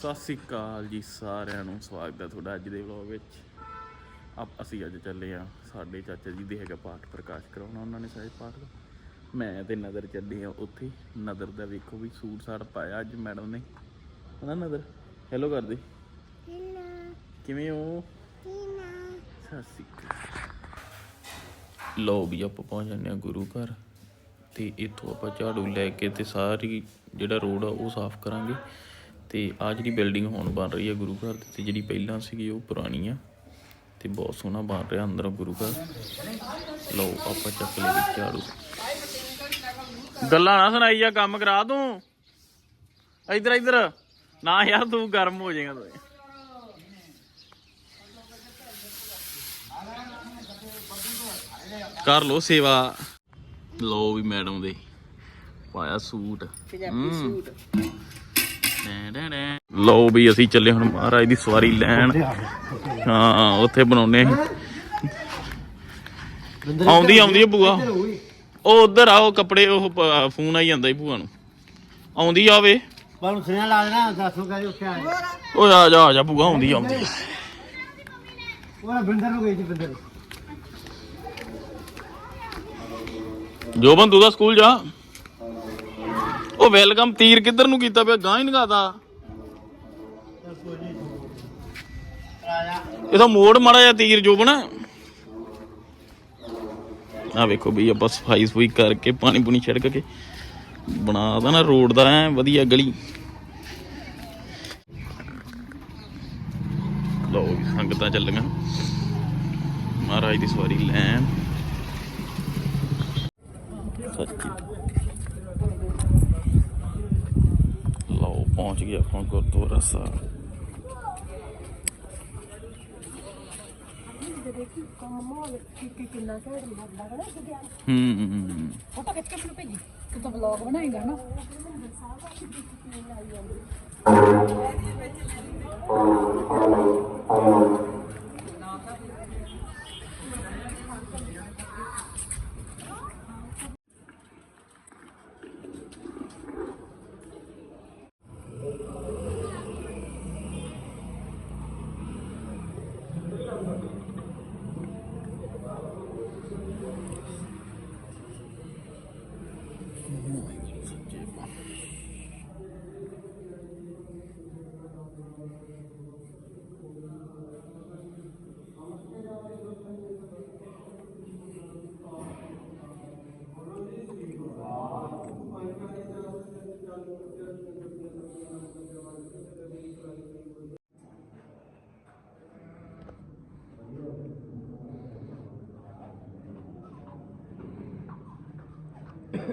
ਸਤਿ ਸ੍ਰੀ ਅਕਾਲ ਜੀ ਸਾਰਿਆਂ ਨੂੰ ਸਵਾਗਤ ਹੈ ਤੁਹਾਡਾ ਅੱਜ ਦੇ ਵਲੌਗ ਵਿੱਚ। ਆਪ ਅਸੀਂ ਅੱਜ ਚੱਲੇ ਆ ਸਾਡੇ ਚਾਚਾ ਜੀ ਦੇ ਹੈਗਾ ਪਾਠ ਪ੍ਰਕਾਸ਼ ਕਰਾਉਣਾ ਉਹਨਾਂ ਨੇ ਸਾਰੇ ਪਾਠ ਦਾ ਮੈਂ ਤੇ ਨਦਰ ਚੱਲੇ ਆ ਉੱਥੇ। ਨਦਰ ਦਾ ਵੇਖੋ ਵੀ ਸੂਟ ਸਾੜ ਪਾਇਆ ਅੱਜ ਮੈਡਮ ਨੇ। ਹਨਾ ਨਦਰ? ਹੈਲੋ ਕਰ ਦੇ। ਕਿਵੇਂ ਹੋ? ਸਤਿ ਸ੍ਰੀ ਅਕਾਲ। ਲੋ ਵੀ ਆਪਾਂ ਪਹੁੰਚ ਜਾਂਦੇ ਆ ਗੁਰੂ ਘਰ। ਤੇ ਇੱਥੋਂ ਆਪਾਂ ਝਾੜੂ ਲੈ ਕੇ ਤੇ ਸਾਰੀ ਜਿਹੜਾ ਰੋਡ ਆ ਉਹ ਸਾਫ਼ ਕਰਾਂਗੇ। ਤੇ ਆ ਜਿਹੜੀ ਬਿਲਡਿੰਗ ਹੁਣ ਬਣ ਰਹੀ ਹੈ ਗੁਰੂ ਘਰ ਦੀ ਤੇ ਜਿਹੜੀ ਪਹਿਲਾਂ ਸੀਗੀ ਉਹ ਪੁਰਾਣੀ ਆ ਤੇ ਬਹੁਤ ਸੋਹਣਾ ਬਣ ਰਿਹਾ ਅੰਦਰ ਗੁਰੂ ਘਰ। ਲਓ ਆਪਾਂ ਚੱਕ ਲਈ ਝਾੜੂ। ਗੱਲਾਂ ਨਾ ਸੁਣਾਈ ਜਾ ਕੰਮ ਕਰਾ ਤੂੰ। ਇੱਧਰ ਇੱਧਰ। ਨਾ ਯਾਰ ਤੂੰ ਗਰਮ ਹੋ ਜਾਏਗਾ ਤੂੰ ਕਰ ਲੋ ਸੇਵਾ। ਲੋ ਵੀ ਮੈਡਮ ਦੇ ਪਾਇਆ ਸੂਟ। ਪੰਜਾਬੀ ਸੂਟ। ਲੋ ਵੀ ਅਸੀਂ ਚੱਲੇ ਹੁਣ ਮਹਾਰਾਜ ਦੀ ਸਵਾਰੀ ਲੈਣ। ਹਾਂ ਉੱਥੇ ਬਣਾਉਨੇ ਆਉਂਦੀ ਆਉਂਦੀ ਹੈ ਬੂਆ ਉਹ ਉਧਰ ਆਓ ਕੱਪੜੇ ਉਹ ਫੋਨ ਆਈ ਜਾਂਦਾ ਹੀ ਭੂਆ ਨੂੰ। ਆਉਂਦੀ ਆਵੇ ਬਾਲੂ ਸੁਨੇਹਾ ਲਾ ਦੇਣਾ ਦੱਸੋ ਕਹੇ ਉੱਥੇ ਆਏ ਉਹ ਆ ਜਾ ਆ ਜਾ ਭੂਆ ਆਉਂਦੀ ਆਉਂਦੀ। ਉਹ ਬਿੰਦਰ ਨੂੰ ਗਈ ਸੀ ਬਿੰਦਰ ਜੋਬਨ ਤੂੰ ਦਾ ਸਕੂਲ ਜਾ। ਉਹ ਵੈਲਕਮ ਤੀਰ ਕਿੱਧਰ ਨੂੰ ਕੀਤਾ ਪਿਆ? ਗਾਂ ਹੀ ਨਗਾਤਾ ਰਾਜਾ ਮੋੜ ਮਾੜਾ ਜਿਹਾ ਤੀਰ ਜੋਬਨ। ਆ ਵੇਖੋ ਬਈ, ਆਪਾਂ ਸਫ਼ਾਈ ਸਫੂਈ ਕਰਕੇ ਪਾਣੀ ਪੁਣੀ ਛਿੜਕ ਕੇ ਬਣਾਦਾ ਨਾ ਰੋਡ ਦਾ, ਐ ਵਧੀਆ ਗਲੀ। ਲੋ ਵੀ ਸੰਗਤਾਂ ਚੱਲੀਆਂ। ਮਹਾਰਾਜ ਦੀ ਸਵਾਰੀ ਲੈਣ ਸੱਚੀ ਲਓ ਪਹੁੰਚ ਗਿਆ ਆਪਾਂ ਗੁਰਦੁਆਰਾ ਸਾਹਿਬ ਹੂੰ ਫੋਟੋ ਖਿੱਚ ਕੇ ਮੈਨੂੰ ਭੇਜੀ ਤੂੰ ਤਾਂ ਵਲੌਗ ਬਣਾਏਗਾ ਨਾ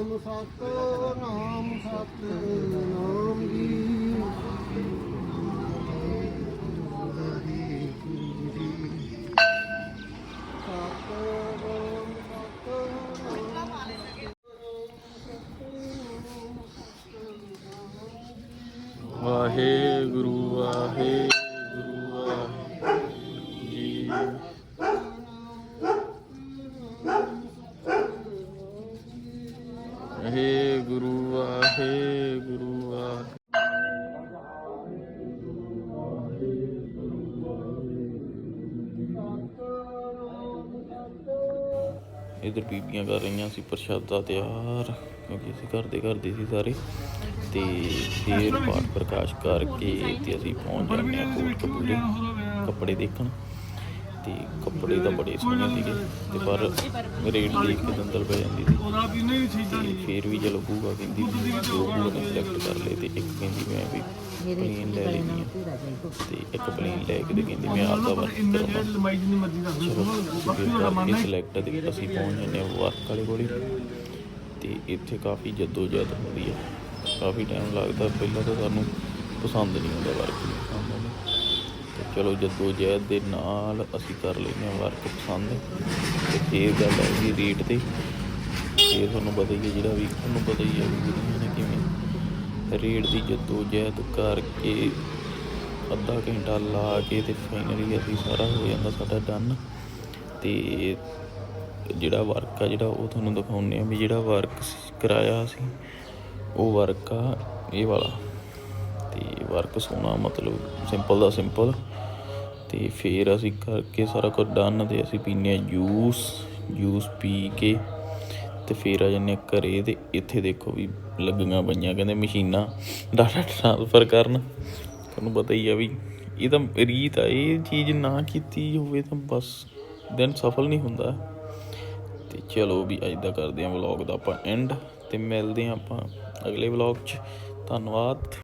ਵਾਹਿਗੁਰੂ ਜੀ ਸਤਨਾਮ ਸਤਨਾਮ ਸਤਨਾਮ ਜੀ। ਵਾਹਿਗੁਰੂ ਵਾਹਿਗੁਰੂ। ਇਧਰ ਬੀਬੀਆਂ ਕਰ ਰਹੀਆਂ ਸੀ ਪ੍ਰਸ਼ਾਦਾ ਤਿਆਰ, ਕਿਉਂਕਿ ਅਸੀਂ ਘਰ ਦੇ ਕਰਦੇ ਸੀ ਸਾਰੇ। ਤੇ ਫੇਰ ਪਾਠ ਪ੍ਰਕਾਸ਼ ਕਰਕੇ ਤੇ ਅਸੀਂ ਪਹੁੰਚ ਜਾਂਦੇ ਹਾਂ ਕੋਟਕਪੂਰੇ, ਕੱਪੜੇ ਦੇਖਣ। ਤੇ ਕੱਪੜੇ ਤਾਂ ਬੜੇ ਸੋਹਣੇ ਸੀਗੇ ਤੇ ਪਰ ਰੇਟ ਦੇਖ ਕੇ ਦੰਦਲ ਪੈ ਜਾਂਦੀ ਸੀ। ਤੇ ਫੇਰ ਵੀ ਚਲੋ ਬੂਆ ਕਹਿੰਦੀ ਵੀ ਦੋ ਨੇ ਸਿਲੈਕਟ ਕਰ ਲਏ ਤੇ ਇੱਕ ਕਹਿੰਦੀ ਮੈਂ ਵੀ ਪਲੇਨ ਲੈ ਲੈਣੀ ਆ। ਤੇ ਇੱਕ ਪਲੇਨ ਲੈ ਕੇ ਤੇ ਕਹਿੰਦੀ ਮੈਂ ਆਪਦਾ ਵਰਕ ਕਰਾਂਗਾ ਲੰਬਾਈ ਜਿੰਨੀ ਮਰਜ਼ੀ ਰੱਖ ਲਓ ਚਲੋ ਫਿਰ ਕਰਕੇ ਸਿਲੈਕਟ ਤੇ ਅਸੀਂ ਪਹੁੰਚ ਜਾਂਦੇ ਹਾਂ ਵਰਕ ਵਾਲੇ ਕੋਲੇ। ਤੇ ਇੱਥੇ ਕਾਫੀ ਜਦੋਜਹਿਦ ਹੁੰਦੀ ਹੈ ਕਾਫੀ ਟਾਈਮ ਲੱਗਦਾ ਪਹਿਲਾਂ ਤਾਂ ਸਾਨੂੰ ਪਸੰਦ ਨਹੀਂ ਆਉਂਦਾ ਵਰਕ ਚਲੋ ਜੱਦੋ ਜਹਿਦ ਦੇ ਨਾਲ ਅਸੀਂ ਕਰ ਲੈਂਦੇ ਹਾਂ ਵਰਕ ਪਸੰਦ, ਤੇ ਫੇਰ ਗੱਲ ਆਉਂਦੀ ਰੇਟ ਤੇ। ਇਹ ਤੁਹਾਨੂੰ ਪਤਾ ਹੀ ਹੈ ਜਿਹੜਾ ਵੀ, ਤੁਹਾਨੂੰ ਪਤਾ ਹੀ ਹੈ ਵੀ ਨੇ ਕਿਵੇਂ ਰੇਟ ਦੀ ਜੱਦੋ ਜਹਿਦ ਕਰਕੇ ਅੱਧਾ ਘੰਟਾ ਲਾ ਕੇ ਤੇ ਫਾਈਨਲੀ ਅਸੀਂ ਸਾਰਾ ਹੋ ਜਾਂਦਾ ਸਾਡਾ ਡਨ ਤੇ ਜਿਹੜਾ ਵਰਕ ਆ, ਜਿਹੜਾ ਉਹ ਤੁਹਾਨੂੰ ਦਿਖਾਉਂਦੇ ਆ ਵੀ ਜਿਹੜਾ ਵਰਕ ਕਰਾਇਆ ਸੀ, ਉਹ ਵਰਕ ਆ, ਇਹ ਵਾਲਾ। ਵਰਕ ਸੋਹਣਾ, ਮਤਲਬ ਸਿੰਪਲ ਦਾ ਸਿੰਪਲ ਤੇ ਫਿਰ ਅਸੀਂ ਕਰਕੇ ਸਾਰਾ ਕੁਝ ਡਨ ਤੇ ਅਸੀਂ ਪੀਨੇ ਆ ਜੂਸ ਜੂਸ ਪੀ ਕੇ ਤੇ ਫਿਰ ਆ ਜੰਨੇ ਘਰੇ ਤੇ ਇੱਥੇ ਦੇਖੋ ਵੀ ਲੱਗੀਆਂ ਪਈਆਂ, ਕਹਿੰਦੇ ਮਸ਼ੀਨਾਂ ਡਾਟਾ ਟ੍ਰਾਂਸਫਰ ਕਰਨ। ਤੁਹਾਨੂੰ ਪਤਾ ਹੀ ਆ ਵੀ ਇਹ ਤਾਂ ਰੀਤ ਆ, ਇਹ ਚੀਜ਼ ਨਾ ਕੀਤੀ ਹੋਵੇ ਤਾਂ ਬਸ ਦਿਨ ਸਫਲ ਨਹੀਂ ਹੁੰਦਾ। ਤੇ ਚਲੋ ਵੀ ਅੱਜ ਦਾ ਕਰਦੇ ਹਾਂ ਵਲੌਗ ਦਾ ਆਪਾਂ ਐਂਡ ਤੇ ਮਿਲਦੇ ਹਾਂ ਆਪਾਂ ਅਗਲੇ ਵਲੌਗ 'ਚ। ਧੰਨਵਾਦ।